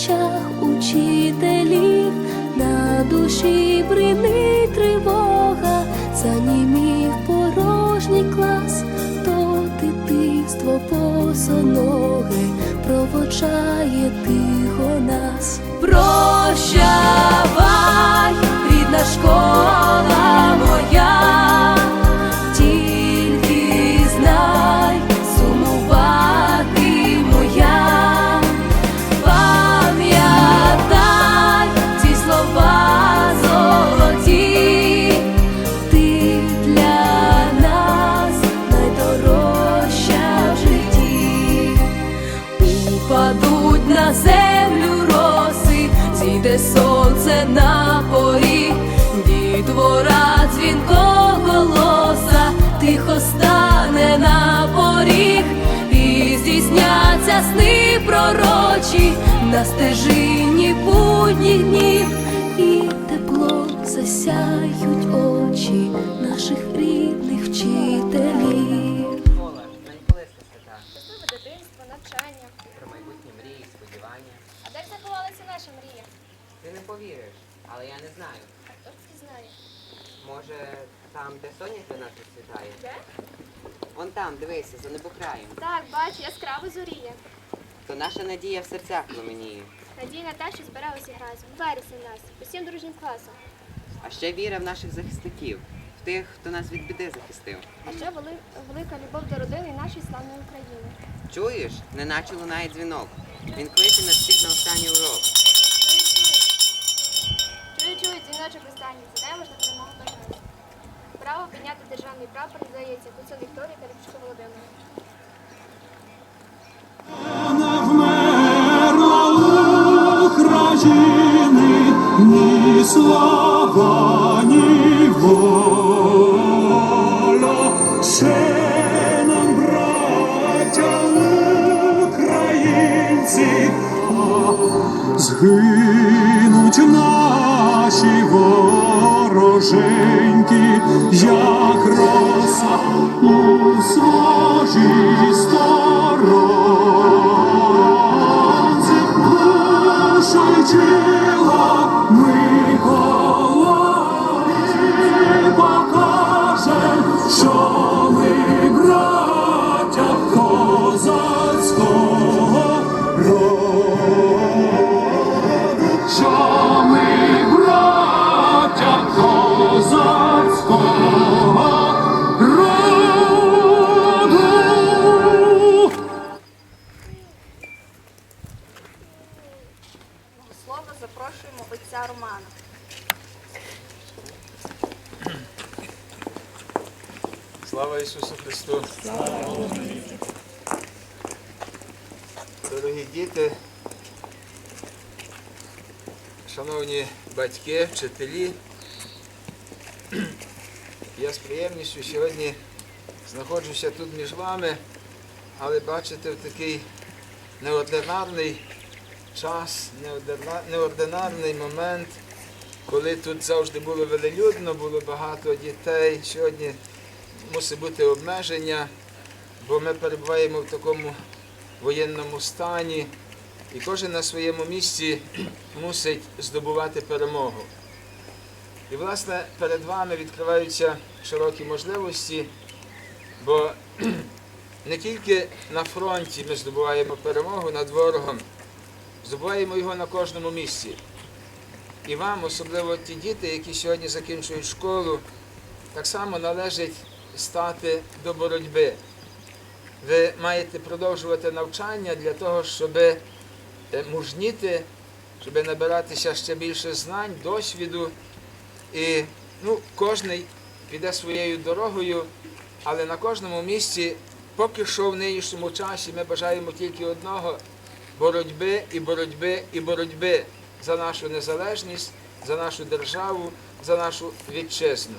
очах учителів, на душі бринить тривога, занімів порожній клас, то дитинство босоноге проводжає тихо нас. Прощавай, рідна школа моя, здійсняться сни пророчі на стежині будніх днів, і тепло засяють очі наших рідних вчителів. Школа, найблизька свята. Щасливе дитинство, навчання. Про майбутні мрії, сподівання. А де ж заховалася наша мрія? Ти не повіриш, але я не знаю. А хто ж знає? Може, там, де до нас розцвітає? Де? Вон там, дивися, за небокраєм. Так, бачу, яскраво зоріє. То наша надія в серцях пламеніє. Надія на те, що збиралися разом. Вересень нас, усім дружнім класом. А ще віра в наших захисників, в тих, хто нас від біди захистив. А ще вели- велика любов до родини і нашої славної України. Чуєш, неначе лунає дзвінок. Він кличе нас всіх на останній урок. Чую, чую. Чую, чую, дзвіночок останній. Задаємо ж на перемогу бажання. Право підняти державний прапор надається Куцун Вікторії Рябчуку Володимиру. Ні слава, ні воля. Ще нам, браття українці, а згинуть наші вороженьки, як роса у сложі сторонці, отця Романа. Слава Ісусу Христу! Дорогі діти, шановні батьки, вчителі, я з приємністю сьогодні знаходжуся тут між вами, але бачите в такий неординарний час, неординарний момент, коли тут завжди було велелюдно, було багато дітей. Сьогодні мусить бути обмеження, бо ми перебуваємо в такому воєнному стані, і кожен на своєму місці мусить здобувати перемогу. І, власне, перед вами відкриваються широкі можливості, бо не тільки на фронті ми здобуваємо перемогу над ворогом, здобуваємо його на кожному місці. І вам, особливо ті діти, які сьогодні закінчують школу, так само належить стати до боротьби. Ви маєте продовжувати навчання для того, щоб е, мужніти, щоб набиратися ще більше знань, досвіду. І ну, кожен піде своєю дорогою, але на кожному місці, поки що в нинішньому часі, ми бажаємо тільки одного боротьби і боротьби і боротьби за нашу незалежність, за нашу державу, за нашу вітчизну.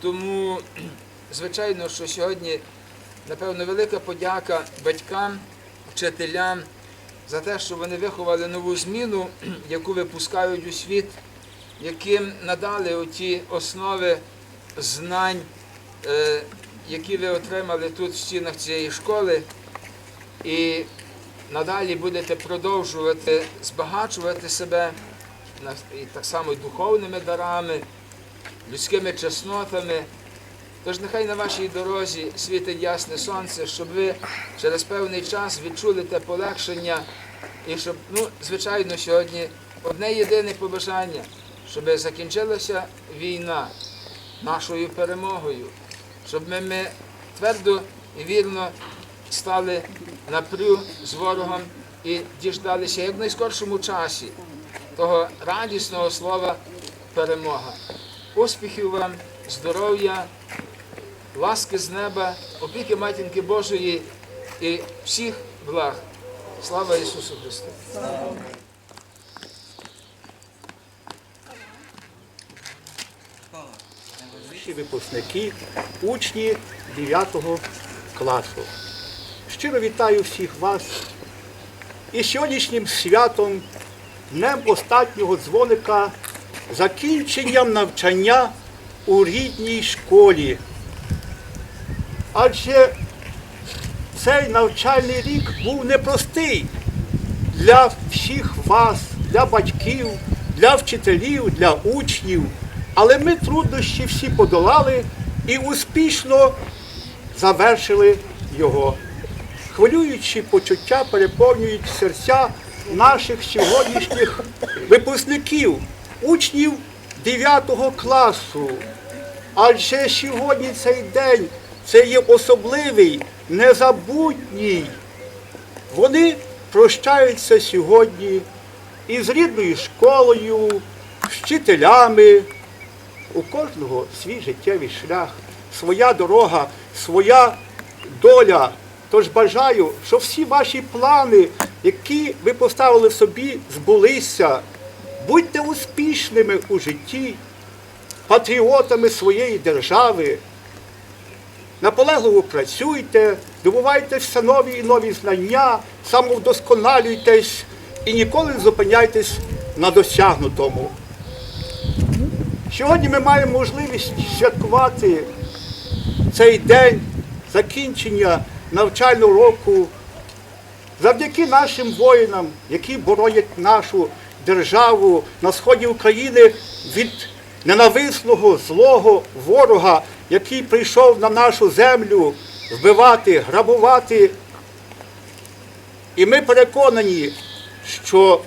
Тому, звичайно, що сьогодні, напевно, велика подяка батькам, вчителям за те, що вони виховали нову зміну, яку випускають у світ, яким надали оті основи знань, е, які ви отримали тут в стінах цієї школи. І надалі будете продовжувати збагачувати себе і так само духовними дарами, людськими чеснотами. Тож нехай на вашій дорозі світить ясне сонце, щоб ви через певний час відчули те полегшення. І щоб, ну, звичайно, сьогодні одне єдине побажання, щоб закінчилася війна нашою перемогою, щоб ми, ми твердо і вірно стали напрю з ворогом і діждалися як в найскоршому часі того радісного слова перемога. Успіхів вам, здоров'я, ласки з неба, опіки Матінки Божої і всіх благ. Слава Ісусу Христу! Випускники, учні 9 класу. Щиро вітаю всіх вас із сьогоднішнім святом, днем останнього дзвоника, закінченням навчання у рідній школі. Адже цей навчальний рік був непростий для всіх вас, для батьків, для вчителів, для учнів. Але ми труднощі всі подолали і успішно завершили його. Хвилюючі почуття переповнюють серця наших сьогоднішніх випускників, учнів 9 класу. Адже сьогодні цей день це є особливий, незабутній. Вони прощаються сьогодні із рідною школою, вчителями. У кожного свій життєвий шлях, своя дорога, своя доля. Тож бажаю, щоб всі ваші плани, які ви поставили собі, збулися. Будьте успішними у житті, патріотами своєї держави. Наполегливо працюйте, здобувайте все нові і нові знання, самовдосконалюйтесь і ніколи не зупиняйтесь на досягнутому. Сьогодні ми маємо можливість святкувати цей день закінчення навчального року завдяки нашим воїнам, які боронять нашу державу на сході України від ненависного злого ворога, який прийшов на нашу землю вбивати, грабувати. І ми переконані, що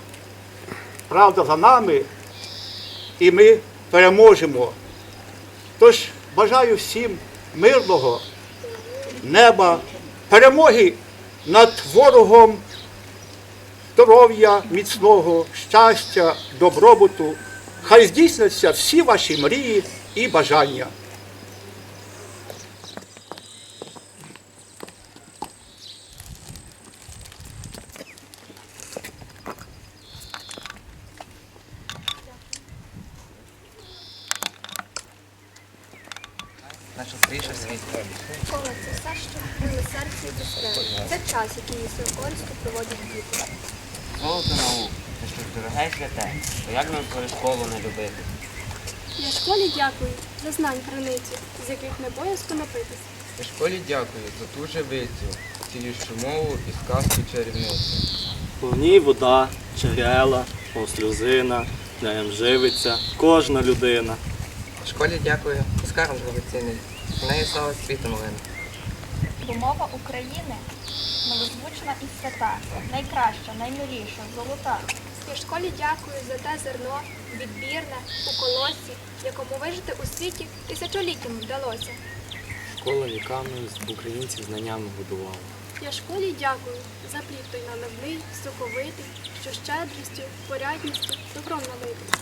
правда за нами, і ми переможемо. Тож бажаю всім мирного неба, перемоги над ворогом, здоров'я міцного, щастя, добробуту. Хай здійсняться всі ваші мрії і бажання. Наша скоріше світ. Школа це все, що вбили серце і безпеки. Це час, який свою користь проводять діти. Золото наук, це щось дороге святе. То як нам свою школу не любити? Я школі дякую за знань границі, з яких не боязко напитися. Я школі дякую за ту живицю, цілющу мову і сказку чарівницю. У ній вода, джерела, мов сльозина, живиться кожна людина. В Школі дякую, скарб дорогоцінний. В неї слава світом лине. Бо мова України малозвучна і свята, найкраща, наймиліша, золота. Я школі дякую за те зерно, відбірне, у колосі, якому вижити у світі тисячоліттям вдалося. Школа віками з українців знаннями будувала. Я школі дякую за плід той наливний, соковитий, що щедрістю, порядністю, добром налитий.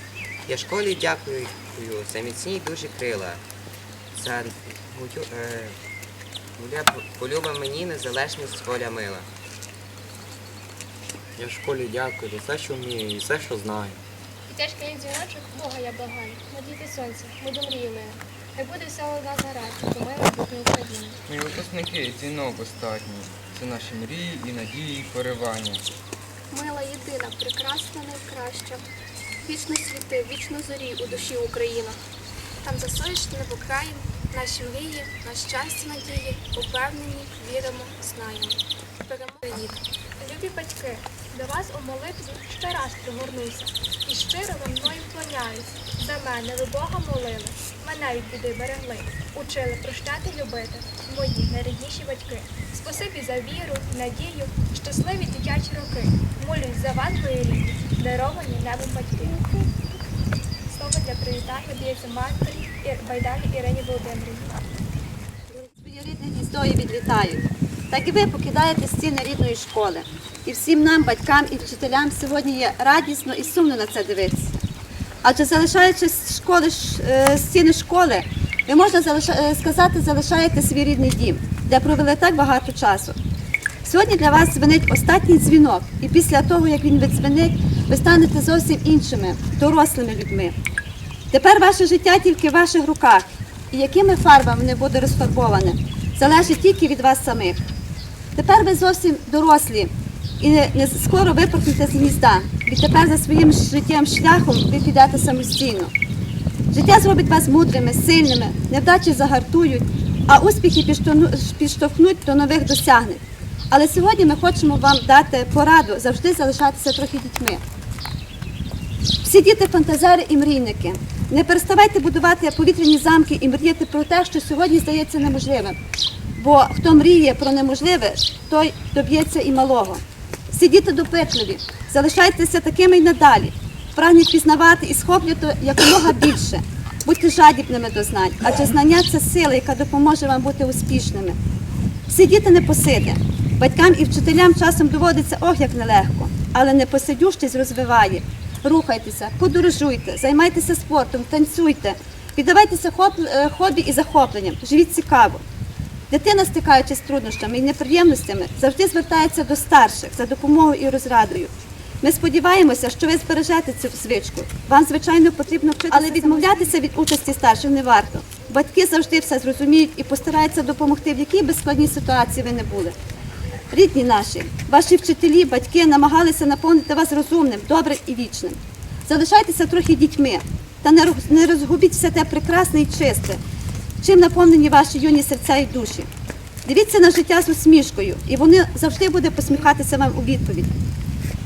Я школі дякую за міцні дуже крила, за гуля- полюба мені незалежність воля мила. Я школі дякую за все, що вмію і все, що знаю. І теж як дзвіночок, Бога я благаю. Надійте сонце, ми мрії миру. Хай буде вся у нас гаразд, до миру бути України. Мої випускники, дзвінок останній. Це наші мрії і надії і поривання. Мила єдина, прекрасна, найкраща. Вічно світи, вічно зорі у душі Україна. Там засоєш небокраєм, Наші мрії, на щастя, надії, упевнені, віримо, знаємо. Перемоги. Любі батьки, до вас у молитві ще раз пригорнуся і щиро вам мною вклоняюсь. За мене ви Бога молили, мене від біди берегли, учили прощати, любити. Мої найрідніші батьки. Спасибі за віру, надію, щасливі дитячі роки. Молюсь за вас, мої рідні, даровані небом батьки. Слово для привітання дається матері Байдалі Ірині Володимирівні. Своє рідне гніздо і відлітають. Так і ви покидаєте стіни рідної школи. І всім нам, батькам і вчителям, сьогодні є радісно і сумно на це дивитися. Адже залишаючи школи, е, стіни школи, ви можна е, сказати, залишаєте свій рідний дім, де провели так багато часу. Сьогодні для вас дзвонить останній дзвінок, і після того, як він віддзвонить, ви станете зовсім іншими, дорослими людьми. Тепер ваше життя тільки в ваших руках, і якими фарбами не буде розфарбоване, залежить тільки від вас самих. Тепер ви зовсім дорослі і не, не скоро випорхнете з гнізда. Відтепер за своїм життєвим шляхом ви підете самостійно. Життя зробить вас мудрими, сильними, невдачі загартують, а успіхи підштовхнуть до нових досягнень. Але сьогодні ми хочемо вам дати пораду завжди залишатися трохи дітьми. Всі діти фантазери і мрійники. Не переставайте будувати повітряні замки і мріяти про те, що сьогодні здається неможливим. Бо хто мріє про неможливе, той доб'ється і малого. Всі діти допитливі, залишайтеся такими й надалі. Прагніть пізнавати і схоплювати якомога більше. Будьте жадібними до знань, адже знання це сила, яка допоможе вам бути успішними. Всі діти не посиди. Батькам і вчителям часом доводиться ох, як нелегко, але непосидющість розвиває. Рухайтеся, подорожуйте, займайтеся спортом, танцюйте, віддавайтеся хоп- е, хобі і захопленням, живіть цікаво. Дитина, стикаючись з труднощами і неприємностями, завжди звертається до старших за допомогою і розрадою. Ми сподіваємося, що ви збережете цю звичку. Вам, звичайно, потрібно вчитися, але відмовлятися від участі старших не варто. Батьки завжди все зрозуміють і постараються допомогти, в якій би складній ситуації ви не були. Рідні наші, ваші вчителі, батьки намагалися наповнити вас розумним, добрим і вічним. Залишайтеся трохи дітьми та не розгубіть все те прекрасне і чисте, чим наповнені ваші юні серця і душі. Дивіться на життя з усмішкою, і вони завжди буде посміхатися вам у відповідь.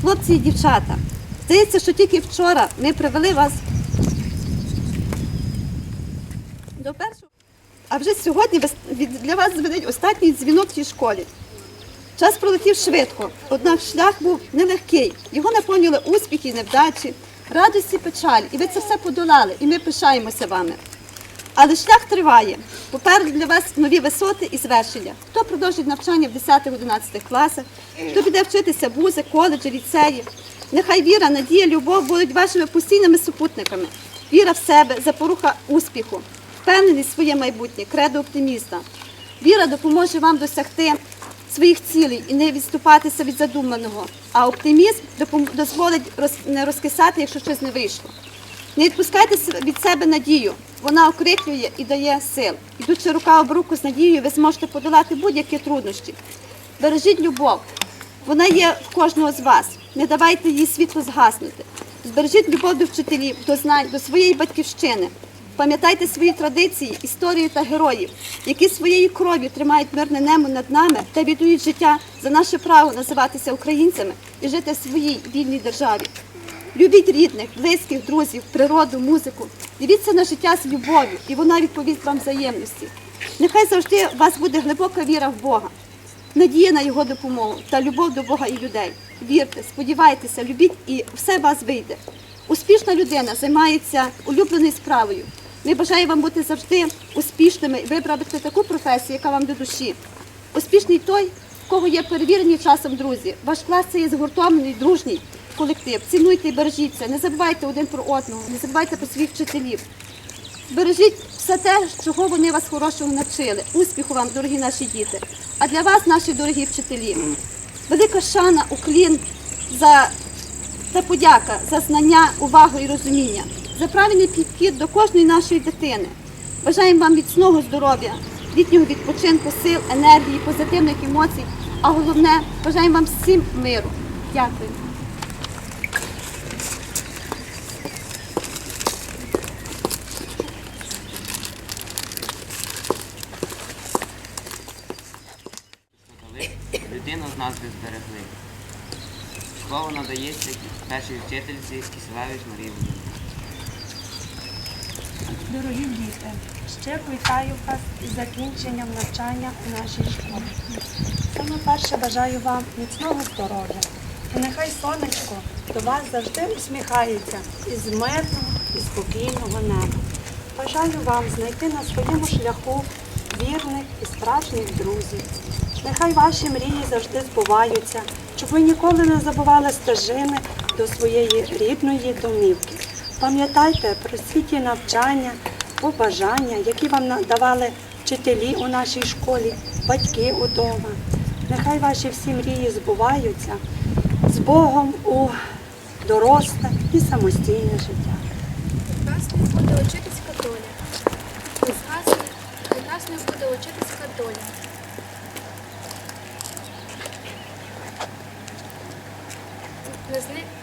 Хлопці і дівчата, здається, що тільки вчора ми привели вас до першого. А вже сьогодні для вас зведуть останній дзвінок в цій школі. Час пролетів швидко, однак шлях був нелегкий. Його наповнювали успіхи, і невдачі, радості, печаль. І ви це все подолали, і ми пишаємося вами. Але шлях триває. Попереду для вас нові висоти і звершення. Хто продовжить навчання в 10-11 класах, хто піде вчитися в вузи, коледжі, ліцеї. Нехай віра, надія, любов будуть вашими постійними супутниками. Віра в себе, запоруха успіху, впевненість в своє майбутнє, кредо оптиміста. Віра допоможе вам досягти своїх цілей і не відступатися від задуманого. А оптимізм дозволить не розкисати, якщо щось не вийшло. Не відпускайте від себе надію. Вона окриклює і дає сил. Ідучи рука об руку з надією, ви зможете подолати будь-які труднощі. Бережіть любов. Вона є в кожного з вас. Не давайте їй світло згаснути. Збережіть любов до вчителів, до знань, до своєї батьківщини. Пам'ятайте свої традиції, історію та героїв, які своєю кров'ю тримають мирне небо над нами та віддають життя за наше право називатися українцями і жити в своїй вільній державі. Любіть рідних, близьких, друзів, природу, музику. Дивіться на життя з любов'ю, і вона відповість вам взаємності. Нехай завжди у вас буде глибока віра в Бога, надія на його допомогу та любов до Бога і людей. Вірте, сподівайтеся, любіть і все у вас вийде. Успішна людина займається улюбленою справою. Ми бажаємо вам бути завжди успішними і вибрати таку професію, яка вам до душі. Успішний той, в кого є перевірені часом друзі. Ваш клас це є згуртований, дружній колектив. Цінуйте і бережіться, не забувайте один про одного, не забувайте про своїх вчителів. Бережіть все те, чого вони вас хорошого навчили. Успіху вам, дорогі наші діти. А для вас, наші дорогі вчителі, велика шана, уклін за та подяка за знання, увагу і розуміння, за правильний підхід до кожної нашої дитини. Бажаємо вам міцного здоров'я, літнього відпочинку, сил, енергії, позитивних емоцій. А головне, бажаємо вам всім миру. Дякую. Людину з нас не зберегли. Слово надається першій вчительці Киселевич Марії Володимирівні. Дорогі діти, ще вітаю вас із закінченням навчання у нашій школі. Саме перше бажаю вам міцного здоров'я. І нехай сонечко до вас завжди усміхається із мирного і спокійного неба. Бажаю вам знайти на своєму шляху вірних і справжніх друзів. Нехай ваші мрії завжди збуваються, щоб ви ніколи не забували стежини до своєї рідної домівки. Пам'ятайте про світі навчання, побажання, які вам надавали вчителі у нашій школі, батьки удома. Нехай ваші всі мрії збуваються з Богом у доросле і самостійне життя. Доля. Зни-